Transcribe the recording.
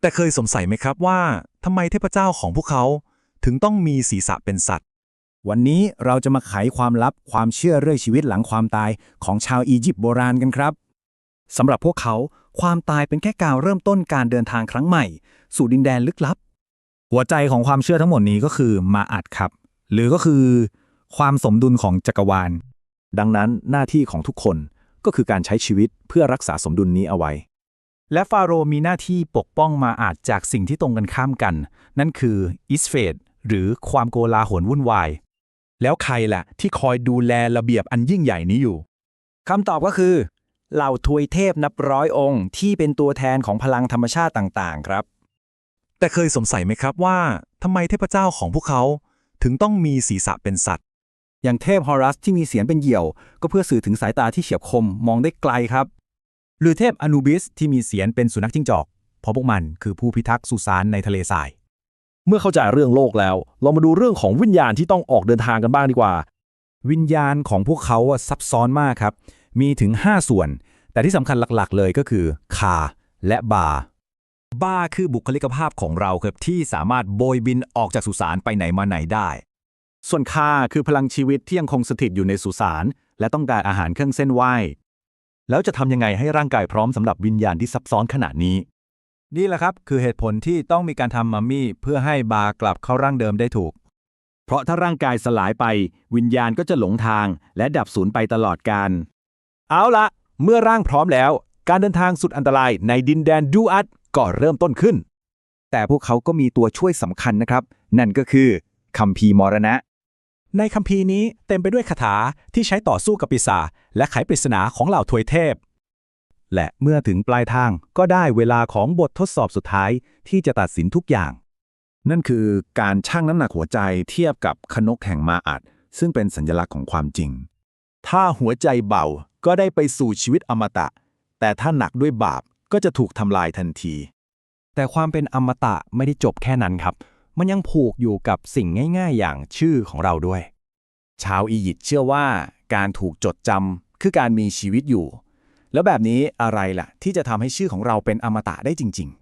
แต่เคยสงสัยไหมครับว่าทำไมเทพเจ้าของพวกเขาถึงต้องมีศีรษะเป็นสัตว์ วันนี้เราจะมาไขความลับความเชื่อเรื่องชีวิตหลังความตายของชาวอียิปต์โบราณกันครับสำหรับพวกเขาความตายเป็นแค่การเริ่มต้นการเดินทางครั้งใหม่ สู่ดินแดนลึกลับ หัวใจของความเชื่อทั้งหมดนี้ก็คือมาอัดครับ หรือก็คือ ความสมดุลของจักรวาล ดังนั้นหน้าที่ของทุกคนก็คือการใช้ชีวิตเพื่อรักษาสมดุลนี้เอาไว้ และฟาโรห์มีหน้าที่ปกป้องมาอาจจากสิ่งที่ตรงกันข้ามกัน นั่นคืออิสเฟดหรือความโกลาหลวุ่นวาย แล้วใครล่ะ ที่คอยดูแลระเบียบอันยิ่งใหญ่นี้อยู่คำตอบก็คือ เหล่าทวยเทพนับร้อยองค์ที่เป็นตัวแทนของพลังธรรมชาติต่างๆ ครับ แต่เคยสงสัยไหมครับว่าทำไมเทพเจ้าของพวกเขา ถึงต้องมีศีรษะเป็นสัตว์ อย่างเทพฮอรัสที่มีเสียงเป็นเหยี่ยว ก็เพื่อสื่อถึงสายตาที่เฉียบคมมองได้ไกลครับ หรือเทพอนูบิสที่มีเสียงเป็นสุนัขจิ้งจอก เพราะพวกมันคือผู้พิทักษ์สุสานในทะเลทราย เมื่อเข้าใจเรื่องโลกแล้ว เรามาดูเรื่องของวิญญาณที่ต้องออกเดินทางกันบ้างดีกว่า วิญญาณของพวกเขาอะซับซ้อนมากครับ มีถึง 5 ส่วน แต่ที่สำคัญหลักๆ เลยก็คือ คา และบาบ้าคือบุคลิกภาพของเราครับที่สามารถโบยบินออกจากสุสานไปไหนมาไหนได้ ส่วนคาคือพลังชีวิตที่ยังคงสถิตอยู่ในสุสานและต้องการอาหารเครื่องเส้นไหว้ แล้วจะทำยังไงให้ร่างกายพร้อมสำหรับวิญญาณที่ซับซ้อนขนาดนี้ นี่แหละครับ คือเหตุผลที่ต้องมีการทำมัมมี่เพื่อให้บากลับเข้าร่างเดิมได้ถูก เพราะถ้าร่างกายสลายไป วิญญาณก็จะหลงทาง และดับสูญไปตลอดกาลเอาละเมื่อร่างพร้อมแล้ว การเดินทางสุดอันตรายในดินแดนดูอัดก็เริ่มต้นขึ้น แต่พวกเขาก็มีตัวช่วยสำคัญนะครับ นั่นก็คือคัมภีร์มรณะ ในคัมภีร์นี้เต็มไปด้วยคาถาที่ใช้ต่อสู้กับปีศาจและไขปริศนาของเหล่าทวยเทพ และเมื่อถึงปลายทางก็ได้เวลาของบททดสอบสุดท้ายที่จะตัดสินทุกอย่าง นั่นคือการชั่งน้ำหนักหัวใจเทียบกับขนกแห่งมาอัด ซึ่งเป็นสัญลักษณ์ของความจริง ถ้าหัวใจเบาก็ได้ไปสู่ชีวิตอมตะ แต่ถ้าหนักด้วยบาปก็จะถูกทำลายทันที แต่ความเป็นอมตะไม่ได้จบแค่นั้นครับ มันยังผูกอยู่กับสิ่งง่ายๆ อย่างชื่อของเราด้วย ชาวอียิปต์เชื่อว่าการถูกจดจำคือการมีชีวิตอยู่ แล้วแบบนี้อะไรล่ะ ที่จะทำให้ชื่อของเราเป็นอมตะได้จริงๆ